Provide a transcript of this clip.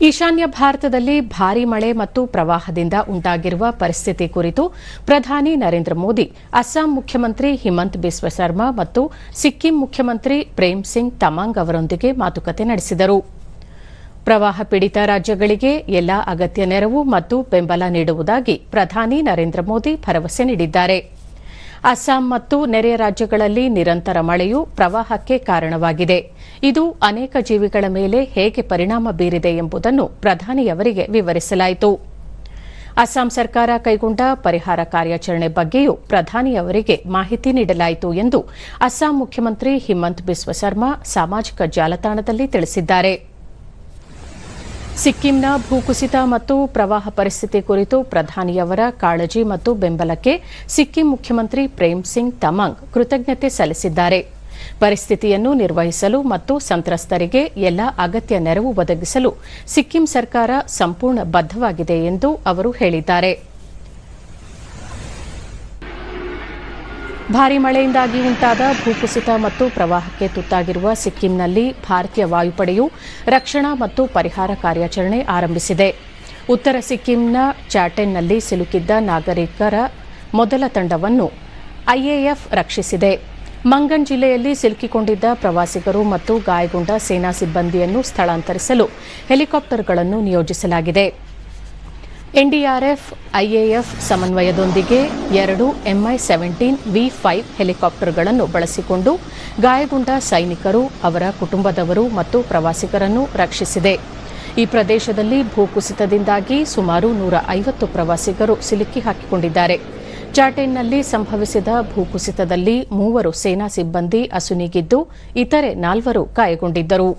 ಈಶಾನ್ಯ ಭಾರತದಲ್ಲಿ ಭಾರೀ ಮಳೆ ಮತ್ತು ಪ್ರವಾಹದಿಂದ ಉಂಟಾಗಿರುವ ಪರಿಸ್ಥಿತಿ ಕುರಿತು ಪ್ರಧಾನಿ ನರೇಂದ್ರ ಮೋದಿ, ಅಸ್ಸಾಂ ಮುಖ್ಯಮಂತ್ರಿ ಹಿಮಂತ್ ಬಿಸ್ವ ಶರ್ಮಾ ಮತ್ತು ಸಿಕ್ಕಿಂ ಮುಖ್ಯಮಂತ್ರಿ ಪ್ರೇಮ್ ಸಿಂಗ್ ತಮಾಂಗ್ ಅವರೊಂದಿಗೆ ಮಾತುಕತೆ ನಡೆಸಿದರು. ಪ್ರವಾಹ ಪೀಡಿತ ರಾಜ್ಯಗಳಿಗೆ ಎಲ್ಲಾ ಅಗತ್ಯ ನೆರವು ಮತ್ತು ಬೆಂಬಲ ನೀಡುವುದಾಗಿ ಪ್ರಧಾನಿ ನರೇಂದ್ರ ಮೋದಿ ಭರವಸೆ ನೀಡಿದ್ದಾರೆ. ಅಸ್ಸಾಂ ಮತ್ತು ನೆರೆಯ ರಾಜ್ಯಗಳಲ್ಲಿ ನಿರಂತರ ಮಳೆಯು ಪ್ರವಾಹಕ್ಕೆ ಕಾರಣವಾಗಿದೆ. ಇದು ಅನೇಕ ಜೀವಿಗಳ ಮೇಲೆ ಹೇಗೆ ಪರಿಣಾಮ ಬೀರಿದೆ ಎಂಬುದನ್ನು ಪ್ರಧಾನಿಯವರಿಗೆ ವಿವರಿಸಲಾಯಿತು. ಅಸ್ಸಾಂ ಸರ್ಕಾರ ಕೈಗೊಂಡ ಪರಿಹಾರ ಕಾರ್ಯಾಚರಣೆ ಬಗ್ಗೆಯೂ ಪ್ರಧಾನಿಯವರಿಗೆ ಮಾಹಿತಿ ನೀಡಲಾಯಿತು ಎಂದು ಅಸ್ಸಾಂ ಮುಖ್ಯಮಂತ್ರಿ ಹಿಮಂತ್ ಬಿಸ್ವಶರ್ಮಾ ಸಾಮಾಜಿಕ ಜಾಲತಾಣದಲ್ಲಿ ತಿಳಿಸಿದ್ದಾರೆ. ಸಿಕ್ಕಿಂನ ಭೂಕುಸಿತ ಮತ್ತು ಪ್ರವಾಹ ಪರಿಸ್ಥಿತಿ ಕುರಿತು ಪ್ರಧಾನಿಯವರ ಕಾಳಜಿ ಮತ್ತು ಬೆಂಬಲಕ್ಕೆ ಸಿಕ್ಕಿಂ ಮುಖ್ಯಮಂತ್ರಿ ಪ್ರೇಮ್ ಸಿಂಗ್ ತಮಾಂಗ್ ಕೃತಜ್ಞತೆ ಸಲ್ಲಿಸಿದ್ದಾರೆ. ಪರಿಸ್ಥಿತಿಯನ್ನು ನಿರ್ವಹಿಸಲು ಮತ್ತು ಸಂತ್ರಸ್ತರಿಗೆ ಎಲ್ಲ ಅಗತ್ಯ ನೆರವು ಒದಗಿಸಲು ಸಿಕ್ಕಿಂ ಸರ್ಕಾರ ಸಂಪೂರ್ಣ ಬದ್ದವಾಗಿದೆ ಎಂದು ಅವರು ಹೇಳಿದ್ದಾರೆ. ಭಾರೀ ಮಳೆಯಿಂದಾಗಿ ಉಂಟಾದ ಭೂಕುಸಿತ ಮತ್ತು ಪ್ರವಾಹಕ್ಕೆ ತುತ್ತಾಗಿರುವ ಸಿಕ್ಕಿಂನಲ್ಲಿ ಭಾರತೀಯ ವಾಯುಪಡೆಯು ರಕ್ಷಣಾ ಮತ್ತು ಪರಿಹಾರ ಕಾರ್ಯಾಚರಣೆ ಆರಂಭಿಸಿದೆ. ಉತ್ತರ ಸಿಕ್ಕಿಂನ ಚಾಟೆನ್ನಲ್ಲಿ ಸಿಲುಕಿದ್ದ ನಾಗರಿಕರ ಮೊದಲ ತಂಡವನ್ನು ಐಎಎಫ್ ರಕ್ಷಿಸಿದೆ. ಮಂಗನ್ ಜಿಲ್ಲೆಯಲ್ಲಿ ಸಿಲುಕಿಕೊಂಡಿದ್ದ ಪ್ರವಾಸಿಗರು ಮತ್ತು ಗಾಯಗೊಂಡ ಸೇನಾ ಸಿಬ್ಬಂದಿಯನ್ನು ಸ್ಥಳಾಂತರಿಸಲು ಹೆಲಿಕಾಪ್ಟರ್ಗಳನ್ನು ನಿಯೋಜಿಸಲಾಗಿದೆ. ಎನ್ಡಿಆರ್ಎಫ್, ಐಎಎಫ್ ಸಮನ್ವಯದೊಂದಿಗೆ ಎರಡು ಎಂಐ ಸೆವೆಂಟೀನ್ ವಿ ಫೈವ್ ಹೆಲಿಕಾಪ್ಟರ್ಗಳನ್ನು ಬಳಸಿಕೊಂಡು ಗಾಯಗೊಂಡ ಸೈನಿಕರು, ಅವರ ಕುಟುಂಬದವರು ಮತ್ತು ಪ್ರವಾಸಿಗರನ್ನು ರಕ್ಷಿಸಿದೆ. ಈ ಪ್ರದೇಶದಲ್ಲಿ ಭೂಕುಸಿತದಿಂದಾಗಿ ಸುಮಾರು ನೂರ ಐವತ್ತು ಪ್ರವಾಸಿಗರು ಸಿಲುಕಿ ಹಾಕಿಕೊಂಡಿದ್ದಾರೆ. ಚಾಟೆನ್ನಲ್ಲಿ ಸಂಭವಿಸಿದ ಭೂಕುಸಿತದಲ್ಲಿ ಮೂವರು ಸೇನಾ ಸಿಬ್ಬಂದಿ ಅಸುನೀಗಿದ್ದು, ಇತರೆ ನಾಲ್ವರು ಗಾಯಗೊಂಡಿದ್ದರು.